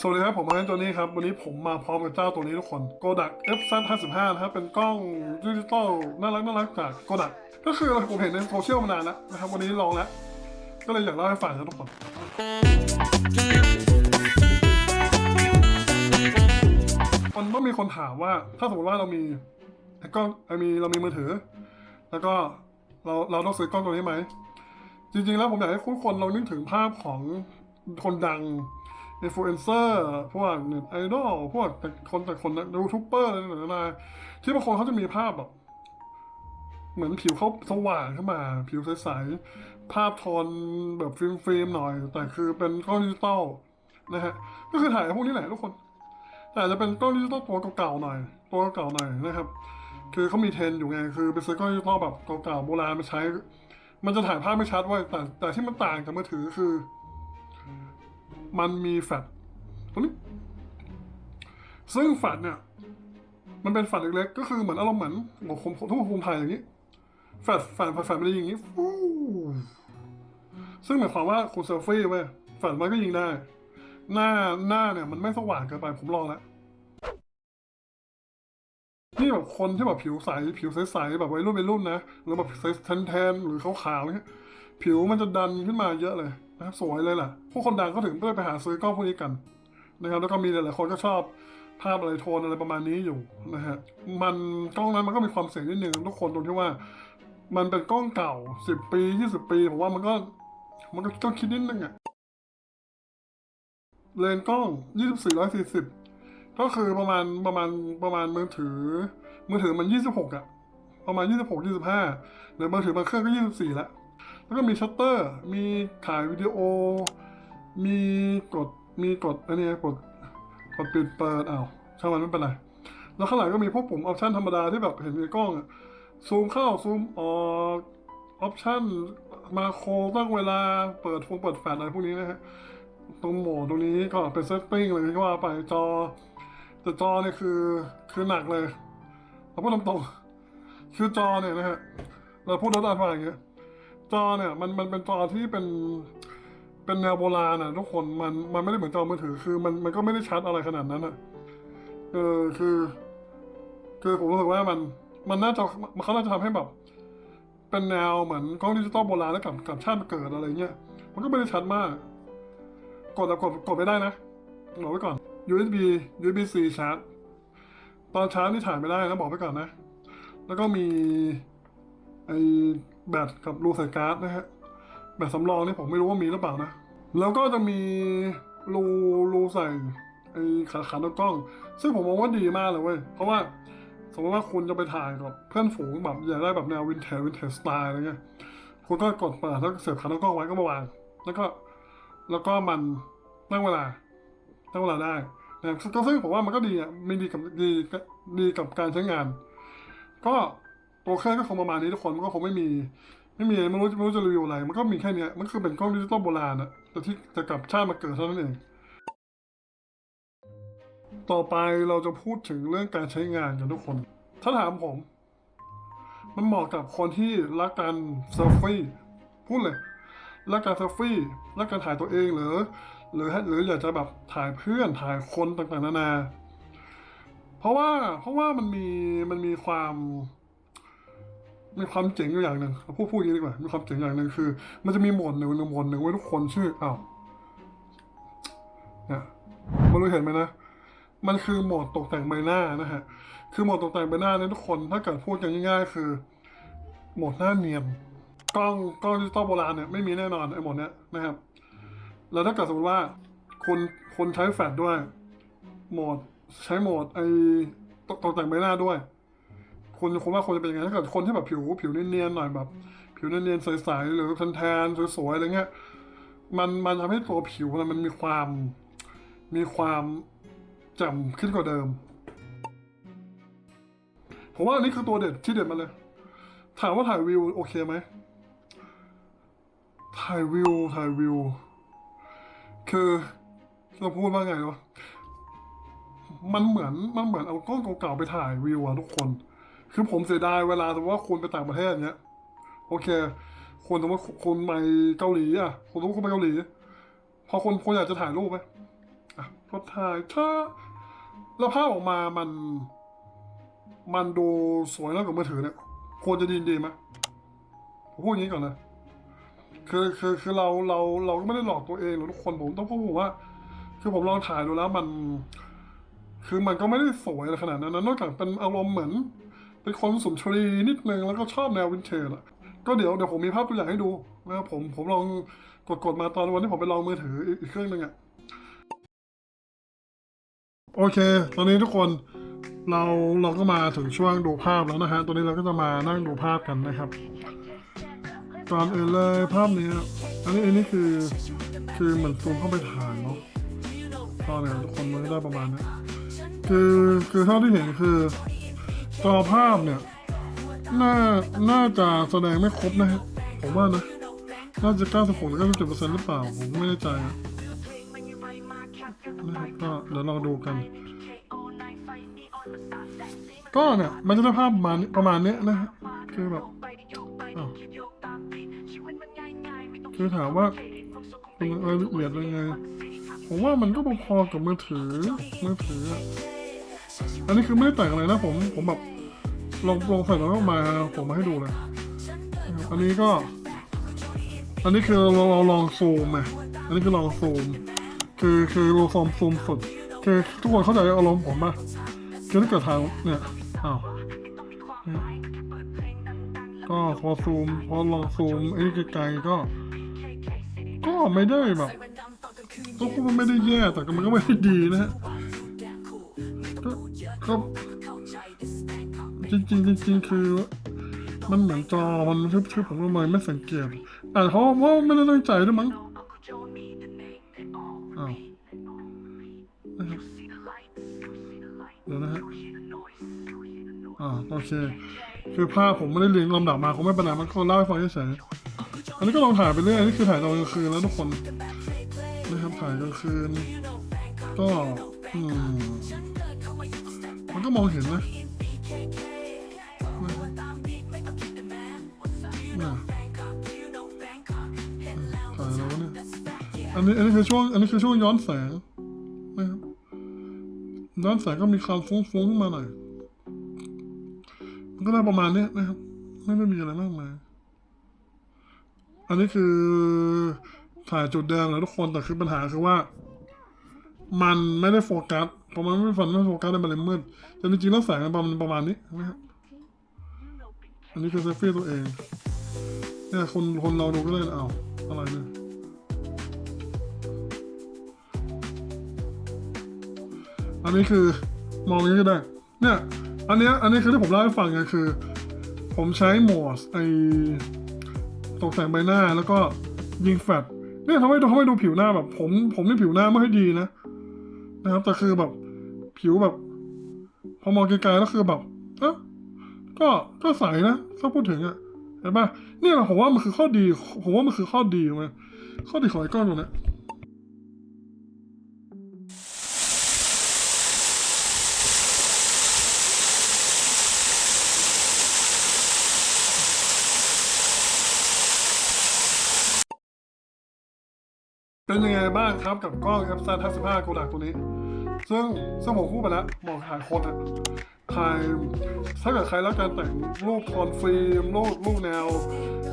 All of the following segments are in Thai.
สวัสดีครับผมมาร์ตัวนี้ครับ วันนี้ผมมาพร้อมกับเจ้าตัวนี้ทุกคน Kodak F55 นะครับ เป็นกล้องดิจิตอลน่ารักน่ารักจาก Kodak ก็คือผมเห็นในโซเชียลมานานแล้วนะครับ วันนี้ลองแล้ว ก็เลยอยากเล่าให้ฟังครับทุกคนมันต้องมีคนถามว่าถ้าสมมติว่าเรามีไอ้กล้องไอ้มีเรามีมือถือ แล้วก็เราเราต้องซื้อกล้องตัวนี้ไหม จริงๆแล้วผมอยากให้ทุกคนเรานึกถึงภาพของคนดัง อินฟลูเอนเซอร์พวกเน็ตไอดอลพวกแต่คนแต่คนยูทูบเบอร์อะไรต่างๆที่บางคนเขาจะมีภาพแบบ เหมือนผิวเขาสว่างขึ้นมา ผิวใสๆภาพโทนแบบฟิล์มๆหน่อย แต่คือเป็นกล้องดิจิตอลนะฮะก็คือถ่ายพวกนี้แหละทุกคน แต่จจะเป็นกล้องดิจิตอลตัวเก่าๆหน่อย ตัวเก่าๆหน่อยนะครับ คือเขามีเทรนอยู่ไงคือไปซื้อกล้องดิจิตอลแบบเก่าๆโบราณมาใช้ มันจะถ่ายภาพไม่ชัดเว้แต่แต่ที่มันต่างจากมือถือคือ มันมีแฟลชตรงนี้ ซึ่งแฟลชเนี่ย มันเป็นแฟลชเล็กๆ ก็คือเหมือนอารมณ์เหมือนหัวคมทุกหัวคมถ่ายอย่างนี้แฟลชแฟลชแฟลชมันจะยิงอย่างนี้ฟูซึ่งหมายความว่าคุณเซลฟี่เว้ยแฟลชมันก็ยิงได้ หน้าหน้าเนี่ย มันไม่สว่างเกินไปผมลองแล้วนี่แบบคนที่แบบผิวใสผิวใสๆแบบวัยรุ่นวัยรุ่นนะหรือแบบใสแทนๆหรือขาวๆเนี่ยผิวมันจะดันขึ้นมาเยอะเลย นะครับสวยเลยแหละพวกคนดังก็ถึงได้ไปหาซื้อกล้องพวกนี้กันนะครับแล้วก็มีหลายๆคนก็ชอบภาพอะไรโทนอะไรประมาณนี้อยู่นะฮะมันกล้องนั้นมันก็มีความเสี่ยงนิดนึงทุกคนตรงที่ว่า มันเป็นกล้องเก่าสิบปียี่สิบปีผมว่ามันก็มันก็ต้องคิดนิดนึงอะเลนกล้องยี่สิบสี่ร้อยสี่สิบก็คือประมาณประมาณประมาณมือถือ มือถือมันยี่สิบหกอะประมาณยี่สิบหกยี่สิบห้าหรือมือถือบางเครื่องก็ยี่สิบสี่ละ แล้วก็มีชัตเตอร์ มีถ่ายวิดีโอ มีกด มีกดอันนี้กด กดปิดเปิดอ้าวช่างมันไม่เป็นไร แล้วข้างหลังก็มีพวกปุ่มออปชันธรรมดาที่แบบเห็นในกล้องซูมเข้าซูมออกออปชันมาโครตั้งเวลาเปิดฟงเปิดแฟลชอะไรพวกนี้นะฮะ ตรงโหมดตรงนี้ก็เป็นเซตติ้งอะไรที่ว่าไปจอแต่จอเนี่ยคือคือหนักเลยเราพูดตรงๆคือจอเนี่ยนะฮะเราพูดแล้วอ่านว่าอย่างเงี้ย จอเนี่ยมันมันเป็นจอที่เป็นเป็นแนวโบราณอะทุกคนมันมันไม่ได้เหมือนจอมือถือคือมันมันก็ไม่ได้ชัดอะไรขนาดนั้นอะเออคือ คือผมรู้สึกว่ามันมันน่าจะมันเขาน่าจะทำให้แบบ เป็นแนวเหมือนกล้องดิจิตอลโบราณแล้วกับกับชาติเกิดอะไรเงี้ยมันก็ไม่ได้ชัดมาก กดแต่กดกดไม่ได้นะบอกไว้ก่อน USB USB C ชาร์จตอนชาร์จนี่ถ่ายไม่ได้นะบอกไว้ก่อนนะ แล้วก็มีไอ แบตกับรูใส่การ์ดนะฮะแบตสำรองนี่ผมไม่รู้ว่ามีหรือเปล่านะ แล้วก็จะมีรูรูใส่ไอขาขาตั้งกล้อง ซึ่งผมมองว่าดีมากเลยเว้ย เพราะว่าสมมติว่าคุณจะไปถ่ายกับเพื่อนฝูงแบบอยากได้แบบแนววินเทจวินเทจสไตล์อะไรเงี้ย คุณก็กดเปิดแล้วเสียบขาตั้งกล้องไว้ก็มาวาง แล้วก็แล้วก็มันตั้งเวลาตั้งเวลาได้นะก็ซึ่งผมว่ามันก็ดีอะมีดีกับดีกับดีกับการใช้งาน ก็ ตัวเครื่องก็คงประมาณนี้ทุกคนมันก็คงไม่มี ไม่มีไม่รู้ไม่รู้จะรีวิวอะไร มันก็มีแค่นี้มันคือเป็นกล้องดิจิตอลโบราณอะแต่ที่จะกลับชาติมาเกิดเท่านั้นเอง ต่อไปเราจะพูดถึงเรื่องการใช้งานกันทุกคน ถ้าถามผม มันเหมาะกับคนที่รักการเซลฟี่พูดเลยรักการเซลฟี่รักการถ่ายตัวเองหรือ หรือหรืออยากจะแบบถ่ายเพื่อนถ่ายคนต่างๆนานา เพราะว่าเพราะว่ามันมีมันมีความ มีความเจ๋งอยู่อย่างหนึ่งพูดพูดอย่างนี้ดีกว่ามีความเจ๋งอย่างหนึ่งคือ มันจะมีหมดหนึ่งหนึ่งหมดหนึ่งไว้ทุกคนชื่ออ้าวเนี่ยม่รู้เห็นไหมนะมันคือโหมดตกแต่งใบหน้านะฮะ คือโหมดตกแต่งใบหน้าเนี่ยทุกคน ถ้าเกิดพูดกันง่ายๆคือ โหมดหน้าเนียน กล้องกล้องดิจิตอลโบราณเนี่ยไม่มีแน่นอนไอ้โหมดเนี้ยนะครับ แล้วถ้าเกิดสมมติว่าคุณคุณใช้แฟลชด้วย โหมดใช้โหมดไอ้ตกตกแต่งใบหน้าด้วย คุณคุณว่าคนจะเป็นยังไงถ้าเกิดคนที่แบบผิวผิวเนียนๆหน่อยแบบ ผิวเนียนๆใสๆหรือแทนๆสวยๆอะไรเงี้ยมันมันทำให้ตัวผิวมันมันมีความ มีความแจ่มขึ้นกว่าเดิม ผมว่าอันนี้คือตัวเด็ดที่เด็ดมาเลย ถามว่าถ่ายวิวโอเคไหมถ่ายวิวถ่ายวิว คือเราพูดว่าไงวะมันเหมือนมันเหมือนเอากล้องเก่าๆไปถ่ายวิวอะทุกคน คือผมเสียดายเวลาสมมติว่าคุณไปต่างประเทศเนี้ยโอเคคุณสมมติว่าคุณไปเกาหลีอะคุณสมมติคุณไปเกาหลี พอคนคนอยากจะถ่ายรูปไหมอะพอถ่ายถ้าแล้วภาพออกมามัน มันดูสวยแล้วกับมือถือเนี่ยควรจะดีดีไหมผมพูดอย่างนี้ก่อนนะคือคือคือเราเราเราก็ไม่ได้หลอกตัวเองหรอกทุกคนผมต้องพูดผมว่า คือผมลองถ่ายดูแล้วมัน คือมันก็ไม่ได้สวยขนาดนั้นนอกจากเป็นอารมณ์เหมือน เป็นคนสุนทรีนิดนึงแล้วก็ชอบแนววินเทจอะก็เดี๋ยวเดี๋ยวผมมีภาพตัวอย่างให้ดูนะครับผมผมลองกดกดมาตอนวันที่ผมไปลองมือถืออีกเครื่องหนึงอะโอเค ตอนนี้ทุกคนเราเราก็มาถึงช่วงดูภาพแล้วนะฮะตอนนี้เราก็จะมานั่งดูภาพกันนะครับก่อนอื่นเลยภาพนี้อันนี้อันนี้คือคือเหมือนซูมเข้าไปถ่ายเนาะตอนเนี่ยทุกคนมันก็ได้ประมาณนี้คือคือเท่าที่เห็นคือ จอภาพเนี่ย น่า น่าจะแสดงไม่ครบนะฮะผมว่านะ น่าจะ 96หรือ97%หรือเปล่า ผมไม่แน่ใจนะนะครับก็เดี๋ยวลองดูกัน ก็เนี่ย มันจะได้ภาพประมาณประมาณเนี้ยนะฮะคือแบบคือถามว่าเป็นรายละเอียดยังไง ผมว่ามันก็พอๆกับมือถือมือถืออะอันนี้คือไม่ได้แต่งอะไรนะผม ผมแบบ ลองลองใส่แล้วก็มาผมมาให้ดูเลยนะอันนี้ก็ อันนี้คือเราเราลองซูมไงอันนี้คือลองซูม คือคือเราซูมซูมสุดคือทุกคนเข้าใจอารมณ์ผมป่ะคือถ้าเกิดทางเนี่ยอ้าวเนี่ยก็พอซูมพอลองซูมไอ้ไกลๆก็ ก็ไม่ได้แบบก็พูดว่าไม่ได้แย่แต่ก็มันก็ไม่ได้ดีนะฮะก็ จริงๆจริงๆคือ มันเหมือนจอมันทึบๆผมก็เลยไม่สังเกตแต่เขาว่าไม่ได้ตั้งใจด้วยมั้งอ้าวเดี๋ยวนะฮะอ่าโอเค คือภาพผมไม่ได้เรียงลำดับมาคงไม่เป็นไรมันก็เล่าให้ฟังเฉยๆอันนี้ก็ลองถ่ายไปเรื่อยนนี้คือถ่ายตอนกลางคืนแล้วทุกคนนะครับถ่ายกลางคืนก็อืมมันก็มองเห็นนะ นนี้อันนี้คือช่วง อันนี้คือช่วงย้อนแสงนะครับย้อนแสงก็มีความฟุ้งๆขึ้นมาหน่อยมันก็ได้ประมาณเนี้ยนะครับ ไม่ได้มีอะไรมากมายอันนี้คือถ่ายจุดแดงเลยทุกคนแต่คือปัญหาคือว่า มันไม่ได้โฟกัสพอมันไม่ฝันไม่โฟกัสในมันเลยมืดแต่จริงๆแล้วแสงมันประมาณนี้นะครับอันนี้คือเซฟฟี่ตัวเองเนี่ยคนคนเราดูก็เลยเอาอะไรเนี่ย อันนี้คือมองนี้ก็ได้ เนี่ย อันเนี้ยอันนี้คือที่ผมเล่าให้ฟังไงคือ ผมใช้หมดไอตกแต่งใบหน้าแล้วก็ยิงแฟลชเนี่ยทำให้ทำให้ดูผิวหน้าแบบ ผมผมนี่ผิวหน้าไม่ค่อยดีนะนะครับแต่คือแบบผิวแบบ พอมองไกลๆแล้วคือแบบเอะก็ก็ใสนะถ้าพูดถึงอะเห็นปะเนี่ยผมว่ามันคือข้อดี ผมว่ามันคือข้อดีมันข้อดีของไอ้ก้อนตัวเนี้ เป็นยังไงบ้างครับกับกล้อง f z 55 Kodak ตัวนี้ ซึ่งซึ่งผมพูดไปแล้วบอกถ่ายคนอะถ่ายถ้าเกิดใครรักการแต่งรูปโทนฟิล์มรูปรูปแนว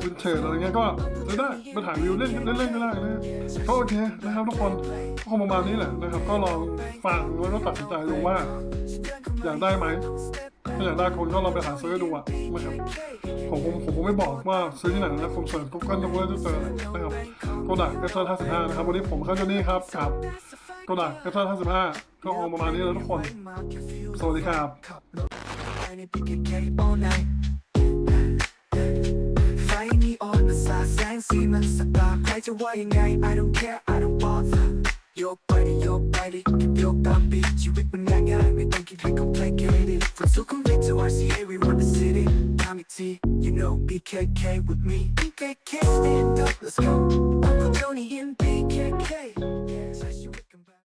วินเทจอะไรเงี้ยก็จะได้มาถ่ายวิวเล่นเล่นก็ได้นะก็โอเคนะครับทุกคนก็คงประมาณนี้แหละนะครับ ก็ลองฟังแล้วก็ตัดสินใจดูว่าอยากได้ไหม ถ้าอยากได้คนก็ลองไปหาซื้อดูอะนะครับผมผมผมไม่บอกว่าซื้อที่ไหนนะผมเสิร์ช Google ดูว่าจะเจออะไรนะครับโกดักเอฟห้าสิบห้านะครับวันนี้ผมเข้าจนี่ครับกับโกดักเอฟห้าสิบห้าก็คงประมาณนี้แล้วทุกคน สวัสดีครับ Fighting me on the side แสงสีมันสตาร์ใครจะว่ายังไง I don't care I don't bother ยกไปดิโยกไปดิเก็บโยกตามบีชีวิตมันง่ายง่ายไม่ต้องคิดให้ complicated ฝนสู้คำเด็ก to RCA we run the city. ทำอีกที you know BKK with me. BKK stand up let's go. I'm Tony and BKK